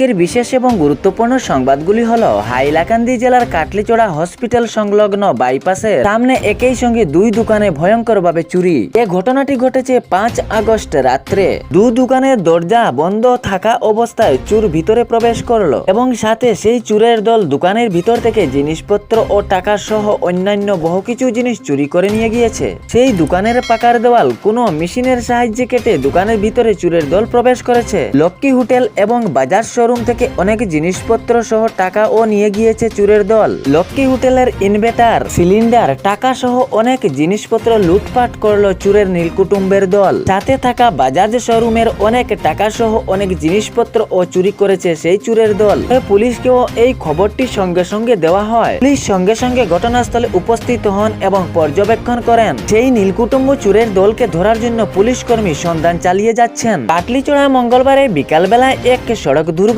এর বিশেষ এবং গুরুত্বপূর্ণ সংবাদগুলি হল, হাইলাকান্দি জেলার কাটলিচড়া হসপিটাল সংলগ্ন বাইপাসের সামনে একই সঙ্গে দুই দোকানে ভয়ঙ্করভাবে চুরি। এ ঘটনাটি ঘটেছে পাঁচ আগস্ট রাত্রে। দু দোকানের দরজা বন্ধ থাকা অবস্থায় চুর ভিতরে প্রবেশ করল এবং সাথে সেই চুরের দল দোকানের ভিতর থেকে জিনিসপত্র ও টাকা সহ অন্যান্য বহু কিছু জিনিস চুরি করে নিয়ে গিয়েছে। সেই দোকানের পাকার দেওয়াল কোনো মেশিনের সাহায্যে কেটে দোকানের ভিতরে চুরের দল প্রবেশ করেছে। লক্ষ্মী হোটেল এবং বাজার শোরুম থেকে অনেক জিনিসপত্র সহ টাকাও নিয়ে গিয়েছে চুরের দল। লক্ষ্মী হোটেলের ইনভেটার সিলিন্ডার টাকা সহ অনেক জিনিসপত্র লুটপাট করল চুরের নীলকুটুম্বের দল। সাথে থাকা বাজাজ শোরুমের অনেক টাকা সহ অনেক জিনিসপত্র ও চুরি করেছে সেই চুরের দল। পুলিশকেও এই খবরটি সঙ্গে সঙ্গে দেওয়া হয়। পুলিশ সঙ্গে সঙ্গে ঘটনাস্থলে উপস্থিত হন এবং পর্যবেক্ষণ করেন। সেই নীলকুটুম্ব চুরের দলকে ধরার জন্য পুলিশ কর্মী সন্ধান চালিয়ে যাচ্ছেন। কাটলিচড়া মঙ্গলবারে বিকালবেলায় এক সড়ক দুর্ঘটনা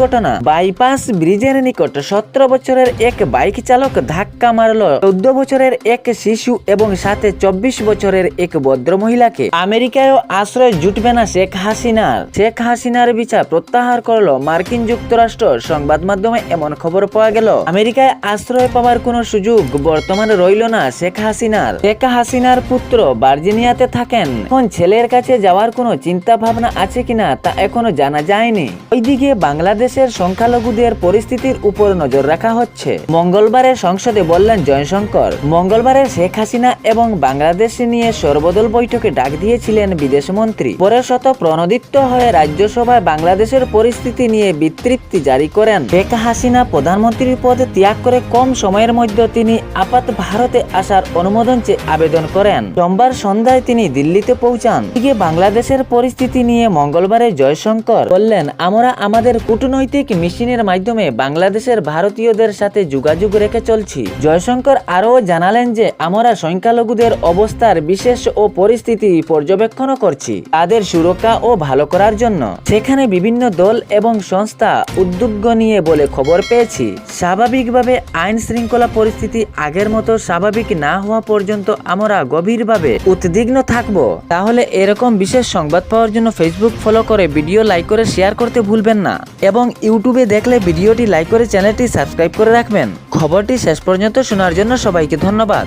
বাইপাস ব্রিজের নিকট সতেরো বছরের এক বাইক চালক ধাক্কা মারল। চোদ্দ বছরের এক শিশু এবং সাথে চব্বিশ বছরের এক ভদ্র মহিলাকে। আমেরিকায়ও আশ্রয় জুটবে না শেখ হাসিনার শেখ হাসিনার বিচার প্রত্যাহার করল মার্কিন যুক্তরাষ্ট্র। সংবাদ মাধ্যমে এমন খবর পাওয়া গেল। আমেরিকায় আশ্রয় পাওয়ার কোনো সুযোগ বর্তমানে রইল না শেখ হাসিনার। শেখ হাসিনার পুত্র ভার্জিনিয়াতে থাকেন। এখন ছেলের কাছে যাওয়ার কোনো চিন্তা ভাবনা আছে কিনা তা এখনও জানা যায়নি। ওইদিকে বাংলাদেশের সংখ্যালঘুদের পরিস্থিতির উপর নজর রাখা হচ্ছে। মঙ্গলবারের সংসদে বললেন জয়শঙ্কর, মঙ্গলবারে শেখ হাসিনা এবং বাংলাদেশ নিয়ে সর্বদল বৈঠকে ডাক দিয়েছিলেন বিদেশ মন্ত্রী পরে শত প্রণোদিত হয়ে রাজ্যসভায় বাংলাদেশের পরিস্থিতি নিয়ে বিতৃপ্তি জারি করেন। শেখ হাসিনা প্রধানমন্ত্রীর পদে ত্যাগ করে কম সময়ের মধ্যে তিনি আপাত ভারতে আসার অনুমোদন চেয়ে আবেদন করেন। সোমবার সন্ধ্যায় তিনি দিল্লিতে পৌঁছান। বাংলাদেশের পরিস্থিতি নিয়ে মঙ্গলবারে জয়শঙ্কর বললেন, আমরা আমাদের কূটনৈতিক মিশনের মাধ্যমে বাংলাদেশের ভারতীয়দের সাথে যোগাযোগ রেখে চলছি। জয়শঙ্কর আরও জানালেন যে, আমরা সংখ্যালঘুদের অবস্থার বিশেষ ও পরিস্থিতি পর্যবেক্ষণ করছি, তাদের সুরক্ষা ও ভালো করার জন্য। সেখানে বিভিন্ন দল এবং সংস্থা উদ্যোগ নিয়ে বলে খবর পেয়েছি। স্বাভাবিকভাবে আইন শৃঙ্খলা পরিস্থিতি আগের মতো স্বাভাবিক না হওয়া পর্যন্ত আমরা গভীরভাবে উদ্বিগ্ন থাকব। তাহলে এরকম বিশেষ সংবাদ পাওয়ার জন্য ফেসবুক ফলো করে ভিডিও লাইক করে শেয়ার করতে ভুলবেন না। এবং ইউটিউবে দেখলে ভিডিওটি লাইক করে চ্যানেলটি সাবস্ক্রাইব করে রাখবেন। খবরটি শেষ পর্যন্ত শোনার জন্য সবাইকে ধন্যবাদ।